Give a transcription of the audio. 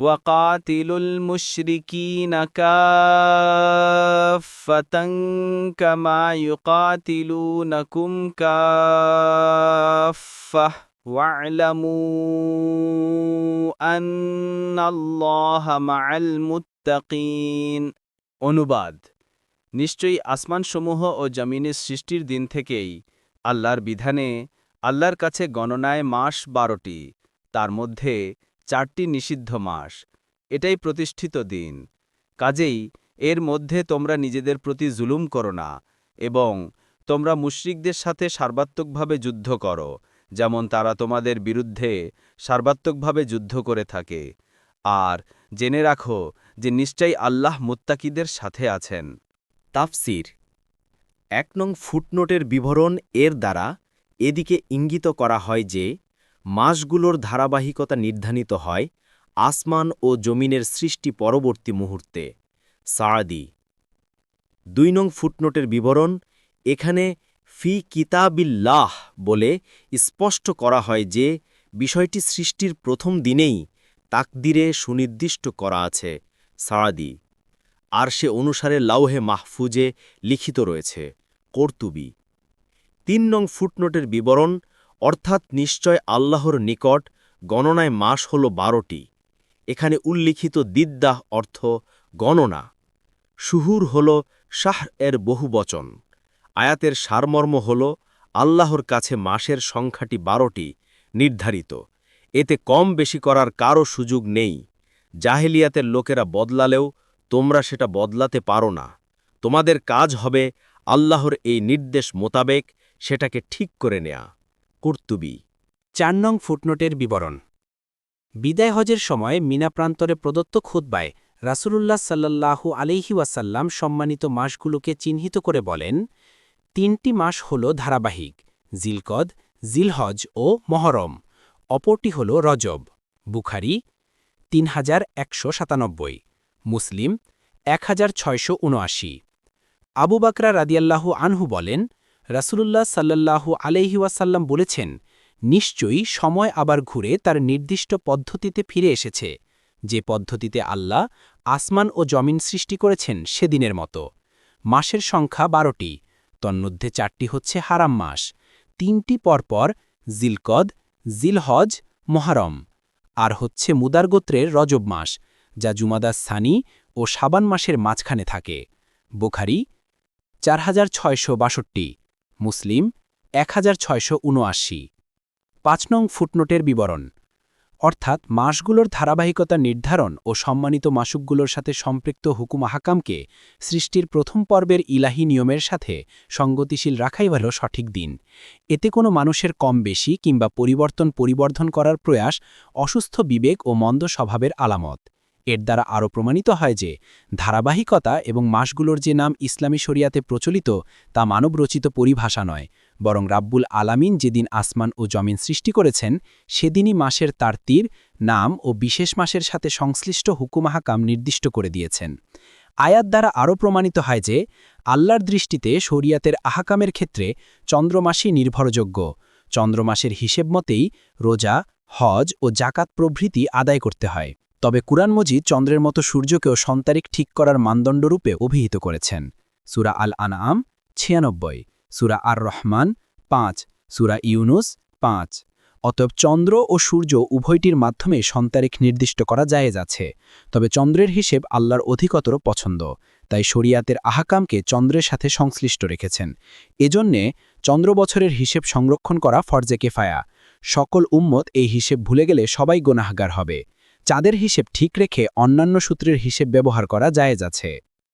وقاتلوا المشركين كافة كما يقاتلونكم كافة واعلموا أن الله مع المتقين অনুবাদ নিশ্চয়ই আসমানসমূহ ও জমিনের সৃষ্টির দিন থেকেই আল্লাহর বিধানে আল্লাহর কাছে গণনায় মাস বারোটি তার মধ্যে চারটি নিষিদ্ধ মাস। এটাই প্রতিষ্ঠিত দিন। কাজেই এর মধ্যে তোমরা নিজেদের প্রতি জুলুম করো না এবং তোমরা মুশরিকদের সাথে সার্বাত্মকভাবে যুদ্ধ করো, যেমন তারা তোমাদের বিরুদ্ধে সার্বাত্মকভাবে যুদ্ধ করে থাকে। আর জেনে রাখো যে নিশ্চয়ই আল্লাহ মুত্তাকিদের সাথে আছেন। তাফসির। এক নং ফুটনোটের বিবরণ এর দ্বারা এদিকে ইঙ্গিত করা হয় যে মাসগুলোর ধারাবাহিকতা নির্ধারিত হয় আসমান ও জমিনের সৃষ্টি পরবর্তী মুহূর্তে। সাড়দি দুই নং ফুটনোটের বিবরণ এখানে ফি কিতাবিল্লাহ বলে স্পষ্ট করা হয় যে বিষয়টি সৃষ্টির প্রথম দিনেই তাকদিরে সুনির্দিষ্ট করা আছে। সাড়াদি আর সে অনুসারে লাউহে মাহফুজে লিখিত রয়েছে। কর্তুবি। তিন নং ফুটনোটের বিবরণ অর্থাৎ নিশ্চয় আল্লাহর নিকট গণনায় মাস হল বারোটি। এখানে উল্লিখিত দিদ্দাহ অর্থ গণনা। শুহুর হল শাহ এর বহুবচন আয়াতের সারমর্ম হল আল্লাহর কাছে মাসের সংখ্যাটি বারোটি নির্ধারিত। এতে কম বেশি করার কারও সুযোগ নেই। জাহেলিয়াতের লোকেরা বদলালেও তোমরা সেটা বদলাতে পারো না। তোমাদের কাজ হবে আল্লাহর এই নির্দেশ মোতাবেক সেটাকে ঠিক করে নেয়া। কর্তুবি। চার নং ফুটনোটের বিবরণ। বিদায় হজের সময় মিনা প্রান্তরে প্রদত্ত খুদ্বায় রাসূলুল্লাহ সাল্লাল্লাহু আলাইহি ওয়াসাল্লাম সম্মানিত মাসগুলোকে চিহ্নিত করে বলেন, তিনটি মাস হল ধারাবাহিক, জিলকদ, জিলহজ ও মহরম। অপরটি হল রজব। বুখারি, তিন হাজার একশো সাতানব্বই। মুসলিম, এক হাজার ছয়শো উনআশি। আবু বাকরা রাদিয়াল্লাহু আনহু বলেন রাসূলুল্লাহ সাল্লাল্লাহু আলাইহি ওয়াসাল্লাম বলেছেন, নিশ্চয়ই সময় আবার ঘুরে তার নির্দিষ্ট পদ্ধতিতে ফিরে এসেছে। যে পদ্ধতিতে আল্লাহ আসমান ও জমিন সৃষ্টি করেছেন সেদিনের মতো। মাসের সংখ্যা বারোটি, তন্মধ্যে চারটি হচ্ছে হারাম মাস। তিনটি পরপর জিলকদ, জিলহজ, মহারম। আর হচ্ছে মুদার গোত্রের রজব মাস, যা জুমাদা সানি ও সাবান মাসের মাঝখানে থাকে। বোখারি, চার হাজার ছয়শো বাষট্টি। মুসলিম এক পাঁচ নং ফুটনোটের বিবরণ। অর্থাৎ মাসগুলোর ধারাবাহিকতা নির্ধারণ ও সম্মানিত মাসুকগুলোর সাথে সম্পৃক্ত হুকুম আহাকামকে সৃষ্টির প্রথম পর্বের ইলাহি নিয়মের সাথে সঙ্গতিশীল রাখাই হল সঠিক দিন। এতে কোনো মানুষের কম বেশি কিংবা পরিবর্তন পরিবর্ধন করার প্রয়াস অসুস্থ বিবেক ও মন্দ স্বভাবের আলামত। এর দ্বারা আরও প্রমাণিত হয় যে, ধারাবাহিকতা এবং মাসগুলোর যে নাম ইসলামী শরিয়াতে প্রচলিত, তা মানবরচিত পরিভাষা নয়, বরং রাব্বুল আলামিন যেদিন আসমান ও জমিন সৃষ্টি করেছেন, সেদিনই মাসের তার তীর, নাম ও বিশেষ মাসের সাথে সংশ্লিষ্ট হুকুমাহাকাম নির্দিষ্ট করে দিয়েছেন। আয়াত দ্বারা আরও প্রমাণিত হয় যে, আল্লাহর দৃষ্টিতে শরিয়াতের আহাকামের ক্ষেত্রে চন্দ্রমাসই নির্ভরযোগ্য, চন্দ্রমাসের হিসেব মতেই রোজা, হজ ও জাকাত প্রভৃতি আদায় করতে হয়। তবে কুরআন মজিদ চন্দ্রের মতো সূর্যকেও সন্তারিক ঠিক করার মানদণ্ডরূপে অভিহিত করেছেন। সুরা আল আনআম ছিয়ানব্বই, সুরা আর রহমান পাঁচ, সুরা ইউনুস, পাঁচ। অতএব চন্দ্র ও সূর্য উভয়টির মাধ্যমে সন্তারিক নির্দিষ্ট করা যায় যাচ্ছে তবে চন্দ্রের হিসেব আল্লাহর অধিকতর পছন্দ, তাই শরিয়াতের আহাকামকে চন্দ্রের সাথে সংশ্লিষ্ট রেখেছেন। এজন্যে চন্দ্র বছরের হিসেব সংরক্ষণ করা ফরজে কেফায়া। সকল উম্মত এই হিসেব ভুলে গেলে সবাই গোনাহগার হবে। চাঁদের হিসেব ঠিক রেখে অন্যান্য সূত্রের হিসেব ব্যবহার করা যায় যাচ্ছে